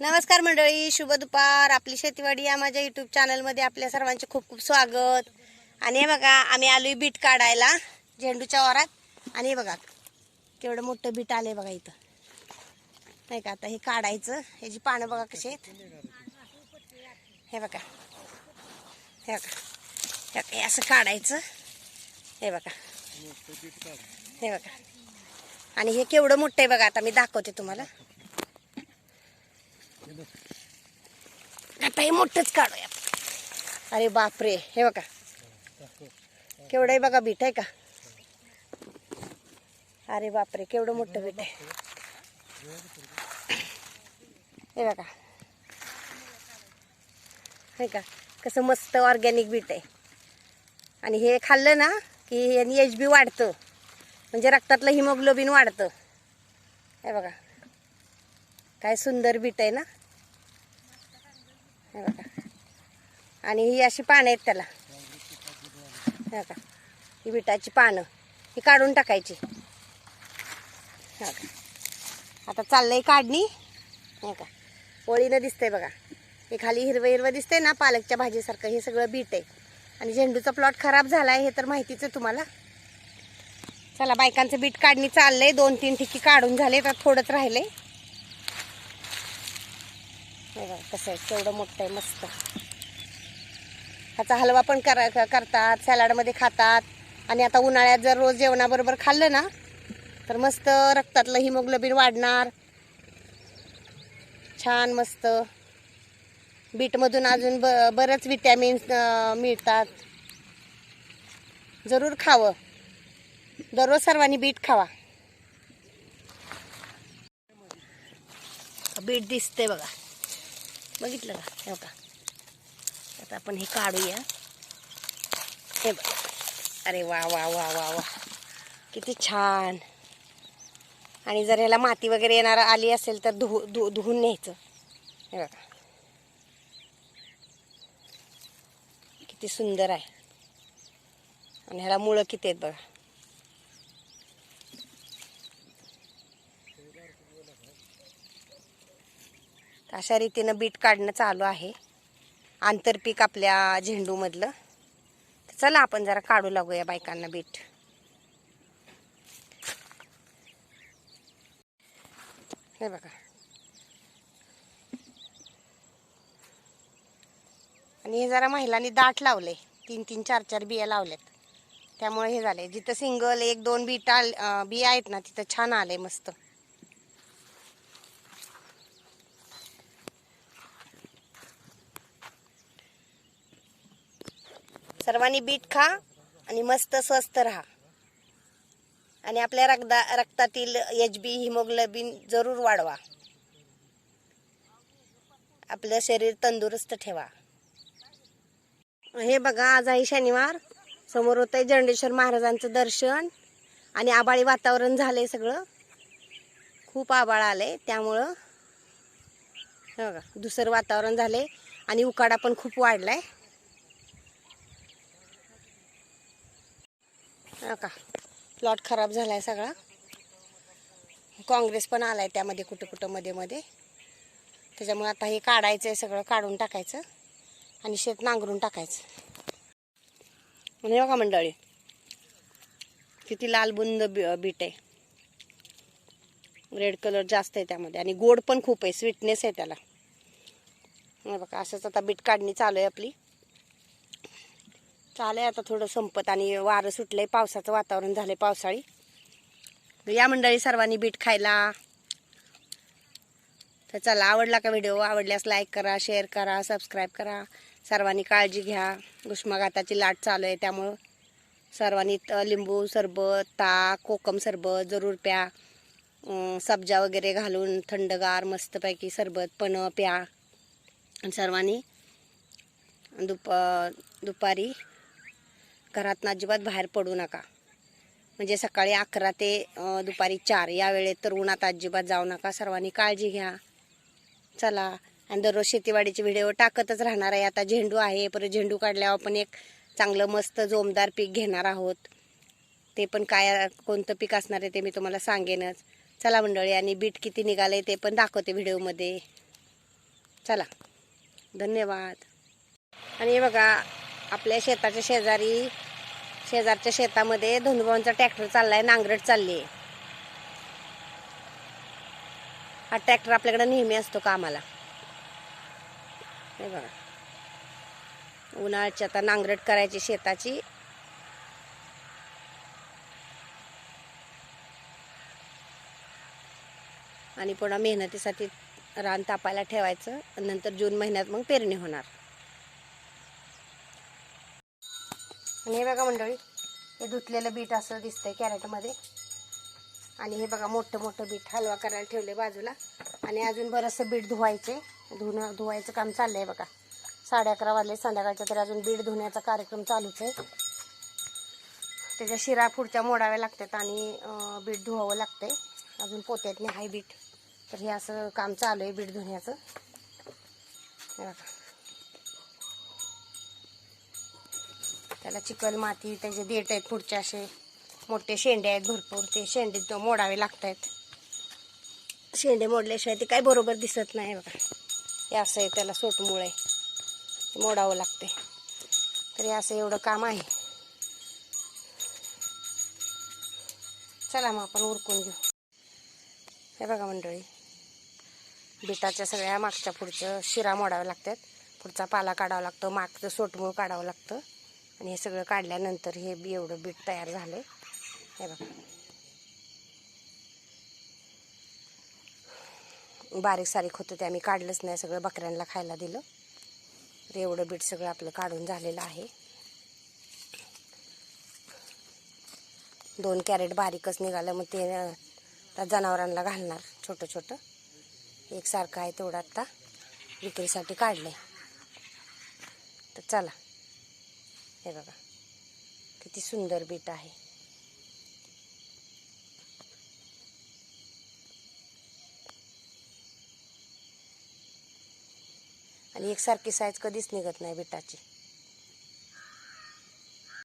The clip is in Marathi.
नमस्कार मंडळी शुभ दुपार. आपली शेतीवाडी या माझ्या युट्यूब चॅनलमध्ये आपल्या सर्वांचे खूप खूप स्वागत. आणि हे बघा आम्ही आलोय बीट काढायला झेंडूच्या वरात आणि हे बघा केवढं मोठं बीट आलंय बघा इथं. नाही का आता हे काढायचं. ह्याची पानं बघा कशी आहेत. हे बघा. हे बघा. हे बघा, हे असं काढायचं. हे बघा. हे बघा. आणि हे केवढं मोठं आहे बघा आता मी दाखवते तुम्हाला. आता हे मोठंच काढूया. अरे बापरे हे बघा. केवढं आहे बघा बीट आहे का? अरे बापरे केवढं मोठं बीट आहे. हे बघा. हे का? कसं मस्त ऑर्गॅनिक बीट आहे. आणि हे खाल्लं ना की याने एच बी वाढतं. म्हणजे रक्तातलं हिमोग्लोबिन वाढतं. हे बघा. काय सुंदर बीट आहे ना? हे बघा. आणि ही अशी पानं आहेत त्याला. हे का ही बिटाची पानं. ही काढून टाकायची. हे का आता चाललंय काढणी. हे का ओळीनं दिसतंय बघा. हे खाली हिरवं हिरवं दिसतंय ना पालकच्या भाजीसारखं. हे सगळं बीट आहे. आणि झेंडूचा प्लॉट खराब झाला आहे हे तर माहितीच आहे तुम्हाला. चला बायकांचं बीट काढणी चाललंय. दोन तीन ठिकी काढून झाले तर थोडंच राहिलंय. बघा कसं आहे केवढं मोठं आहे मस्त. ह्याचा हलवा पण करा करतात सॅलाडमध्ये खातात. आणि आता उन्हाळ्यात जर रोज जेवणाबरोबर खाल्लं ना तर मस्त रक्तातलं हिमोग्लोबिन वाढणार. छान मस्त. बीटमधून अजून ब बरंच विटॅमिन्स मिळतात. जरूर खावं. दररोज सर्वांनी बीट खावा. बीट दिसते बघा. बघितलं का? हे का आता आपण हे काढूया. हे बघा. अरे वा वा वा वा वा. किती छान. आणि जर ह्याला माती वगैरे येणार आली असेल तर धु धु धुवून न्यायचं. हे बघा. किती सुंदर आहे. आणि ह्याला मुळं किती आहेत बघा. अशा रीतीनं बीट काढणं चालू आहे. आंतरपीक आपल्या झेंडूमधलं. तर चला आपण जरा काढू लागूया बायकांना बीट. हे बघा. आणि हे जरा महिलांनी दाट लावले तीन तीन चार चार बिया लावल्यात. त्यामुळे हे झाले जिथं सिंगल एक दोन बीटा बिया आहेत ना तिथं छान आले मस्त. सर्वांनी बीट खा आणि मस्त स्वस्थ राहा. आणि आपल्या रक्ता रक्तातील एच बी हिमोग्लोबिन जरूर वाढवा. आपलं शरीर तंदुरुस्त ठेवा. हे बघा आज आहे शनिवार. समोर होत आहे जंडेश्वर महाराजांचं दर्शन आणि आबाळी वातावरण झालंय सगळं. खूप आबाळ आलंय त्यामुळं हे बघा दुसरं वातावरण झालंय आणि उकाडा पण खूप वाढलाय. हो का? प्लॉट खराब झाला आहे सगळा. काँग्रेस पण आला आहे त्यामध्ये कुठं कुठं मध्ये मध्ये. त्याच्यामुळे आता हे काढायचं आहे सगळं काढून टाकायचं आणि शेत नांगरून टाकायचं. आणि बघा मंडळी किती लाल बुंद बी- बीट आहे. रेड कलर जास्त आहे त्यामध्ये आणि गोड पण खूप आहे स्वीटनेस आहे त्याला. बघा असंच आता बीट काढणी चालू आहे आपली. चालय आता थोडं संपत आणि वारं सुटलंय पावसाचं वातावरण झालंय पावसाळी. या मंडळी सर्वांनी बीट खायला. तर चला आवडला का व्हिडिओ? आवडल्यास लाईक करा शेअर करा सबस्क्राईब करा. सर्वांनी काळजी घ्या. उष्माघाताची लाट चालू आहे त्यामुळं सर्वांनी लिंबू सरबत ताक कोकम सरबत जरूर प्या. सब्जा वगैरे घालून थंडगार मस्तपैकी सरबत पण प्या. सर्वांनी दुप दुपारी घरातनं अजिबात बाहेर पडू नका. म्हणजे सकाळी अकरा ते दुपारी चार या वेळेत तर उन्हात अजिबात जाऊ नका. सर्वांनी काळजी घ्या. चला. आणि दररोज शेतीवाडीचे व्हिडिओ टाकतच राहणार आहे. आता झेंडू आहे. परत झेंडू काढल्यावर आपण एक चांगलं मस्त जोमदार पीक घेणार आहोत. ते पण काय कोणतं पीक असणार आहे ते मी तुम्हाला सांगेनच. चला मंडळी आणि बीट किती निघाले ते पण दाखवते व्हिडिओमध्ये. चला. धन्यवाद. आणि बघा आपल्या शेताच्या शेजारी शेजारच्या शेतामध्ये धनुभाऊंचा ट्रॅक्टर चाललाय नांगरट चालली आहे हा ट्रॅक्टर आपल्याकडे नेहमी असतो कामाला. हे बघा. उन्हाळ्याची आता नांगरट करायची शेताची. आणि पुन्हा मेहनतीसाठी रान तापायला ठेवायचं. नंतर जून महिन्यात मग पेरणी होणार. आणि हे बघा मंडळी हे धुतलेलं बीट असं दिसतंय कॅरेटमध्ये. आणि हे बघा मोठं मोठं बीट हलवा करायला ठेवले बाजूला. आणि अजून बरंचसं बीट धुवायचे. धुणं धुवायचं काम चाललंय बघा. साडे अकरा वाजले संध्याकाळच्या तरी अजून बीट धुण्याचा कार्यक्रम चालूच आहे. त्याच्या शिरा पुढच्या मोडाव्या लागतात आणि बीट धुवावं लागतंय. अजून पोत्यात नाही हाय बीट. तर हे असं काम चालू आहे बीट धुण्याचं. हे बघा. त्याला चिकल माती त्याचे देठ आहेत पुढचे असे. मोठे शेंडे आहेत भरपूर. ते शेंडे मोडावे लागत आहेत शेंडे मोडल्याशिवाय ते काय बरोबर दिसत नाही बघा. हे असं आहे त्याला सोटमुळे आहे. मोडावं लागते. तर हे असं एवढं काम आहे. चला मग आपण उरकून घेऊ. हे बघा मंडळी. बिटाच्या सगळ्या मागच्या पुढचं शिरा मोडाव्या लागतात. पुढचा पाला काढावा लागतो. मागचं सोटमूळ काढावं लागतं. आणि हे सगळं काढल्यानंतर हे बी एवढं बीट तयार झालं हे बघा. बारीक सारीक होतं ते आम्ही काढलंच नाही सगळं बकऱ्यांना खायला दिलं. तर एवढं बीट सगळं आपलं काढून झालेलं आहे. दोन कॅरेट बारीकच निघालं मग ते त्या जनावरांना घालणार छोटं छोटं. एकसारखं आहे तेवढं आत्ता विक्रीसाठी काढलं आहे तर चला. हे बघा. किती सुंदर बीट आहे. आणि एकसारखी साईज कधीच निघत नाही बिटाची.